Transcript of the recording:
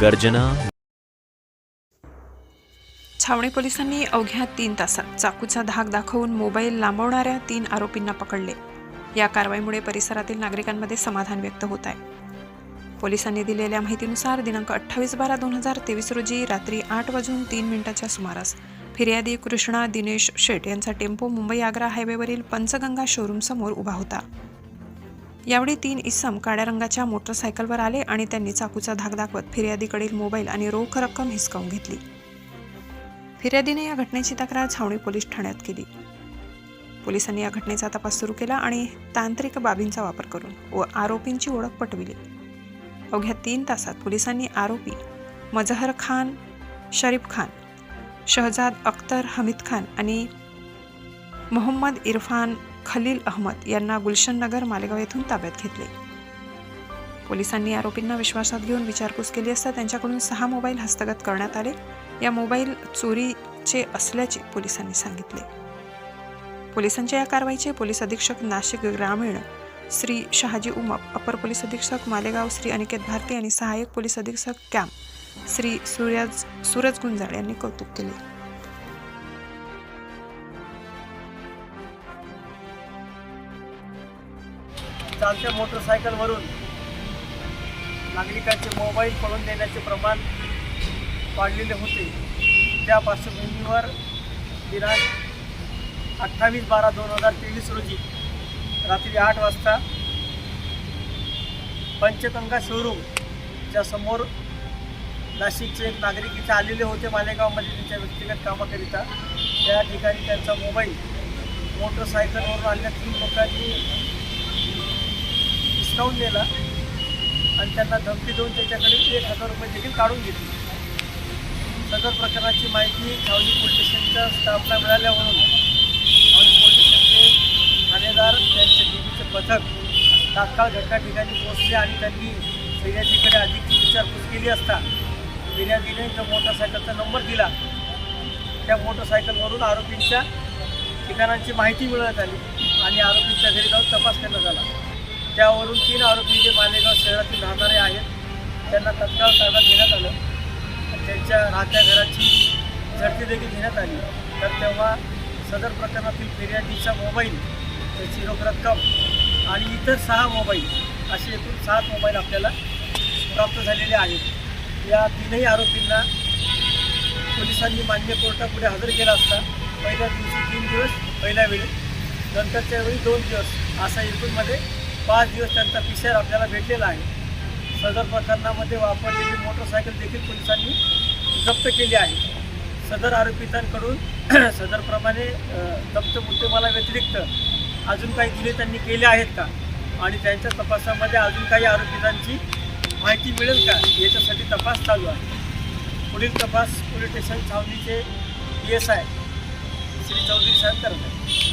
गर्जना. छावणी पोलिसांनी अवघ्या तीन तासात चाकूचा धाक दाखवून मोबाईल लांबवणाऱ्या तीन आरोपींना पकडले. या कारवाईमुळे परिसरातील नागरिकांमध्ये समाधान व्यक्त होत आहे. पोलिसांनी दिलेल्या माहितीनुसार दिनांक अठ्ठावीस बारा दोन हजार तेवीस रोजी रात्री आठ वाजून तीन मिनिटाच्या सुमारास फिर्यादी कृष्णा दिनेश शेट यांचा टेम्पो मुंबई आग्रा हायवेवरील पंचगंगा शोरूमसमोर उभा होता. यावेळी तीन इसम काळ्या रंगाच्या मोटरसायकलवर आले आणि त्यांनी चाकूचा धाक दाखवत फिर्यादीकडील मोबाईल आणि रोख रक्कम हिसकावून घेतली. फिर्यादीने या घटनेची तक्रार छावणी पोलीस ठाण्यात केली. पोलिसांनी या घटनेचा तपास सुरू केला आणि तांत्रिक बाबींचा वापर करून व आरोपींची ओळख पटविली. अवघ्या तीन तासात पोलिसांनी आरोपी मजहर खान शरीफ खान शहजाद अख्तर हमीद खान आणि मोहम्मद इरफान खलील अहमद यांना गुलशन नगर मालेगाव येथून ताब्यात घेतले. पोलिसांनी आरोपींना विश्वासात घेऊन विचारपूस केली असता त्यांच्याकडून सहा मोबाईल हस्तगत करण्यात आले. या मोबाईल चोरीचे असल्याचे पोलिसांनी सांगितले. पोलिसांच्या या कारवाईचे पोलीस अधीक्षक नाशिक ग्रामीण श्री शहाजी उमप अपर पोलीस अधीक्षक मालेगाव श्री अनिकेत भारती आणि सहाय्यक पोलीस अधीक्षक कॅम्प श्री सूर्याज सूरज गुंजाळ यांनी कौतुक केले. चालत्या मोटरसायकलवरून नागरिकांचे मोबाईल पळून देण्याचे प्रमाण वाढलेले होते. त्या पार्श्वभूमीवर दिनांक अठ्ठावीस बारा दोन हजार तेवीस रोजी रात्री आठ वाजता पंचगंगा शोरूमच्या समोर नाशिकचे एक नागरिक इथे आलेले होते मालेगावमध्ये. त्यांच्या व्यक्तिगत कामाकरिता त्या ठिकाणी त्यांचा मोबाईल मोटरसायकलवरून आलेल्या तीन लोकांनी हिसकावून नेला आणि त्यांना धमकी देऊन त्याच्याकडे एक हजार रुपये देखील काढून घेतले. सदर प्रकरणाची माहिती छावणी पोलीस स्टेशनच्या स्टाफला मिळाल्यावरून छावणी पोलीस स्टेशनचे ठाणेदार त्यांचे टीव्हीचे पथक तात्काळ घटना ठिकाणी पोहोचले आणि त्यांनी फिर्यादीकडे अधिकची विचारपूस केली असता फिर्यादीने जो मोटरसायकलचा नंबर दिला. त्या मोटरसायकलवरून आरोपींच्या ठिकाणांची माहिती मिळवण्यात आली आणि आरोपींच्या घरी जाऊन तपास त्यावरून तीन आरोपी जे मालेगाव शहरातील राहणारे आहेत त्यांना तत्काळ ताब्यात घेण्यात आलं. त्यांच्या राहत्या घराची झडती देखील घेण्यात आली. तर तेव्हा सदर प्रकरणातील फिर्यादीचा मोबाईल त्याची रोख रक्कम आणि इतर सहा मोबाईल असे एकूण सात मोबाईल आपल्याला प्राप्त झालेले आहेत. या तीनही आरोपींना पोलिसांनी मान्य कोर्टापुढे हजर केला असता पहिल्या दिवशी तीन दिवस पहिल्या वेळी नंतरच्या वेळी दोन दिवस असा एकूणमध्ये पाच दिवस त्यांचा पी सी आर आपल्याला भेटलेला आहे. सदर प्रकरणामध्ये वापरलेली मोटरसायकल देखील पोलिसांनी जप्त केली आहे. सदर आरोपितांकडून सदरप्रमाणे जप्त मुद्देमाला व्यतिरिक्त अजून काही गुन्हे त्यांनी केले आहेत का? आणि त्यांच्या तपासामध्ये अजून काही आरोपितांची माहिती मिळेल का? याच्यासाठी तपास चालू आहे. पुढील तपास police station छावणीचे P S I. Shri Chaudhari साहेब करत आहेत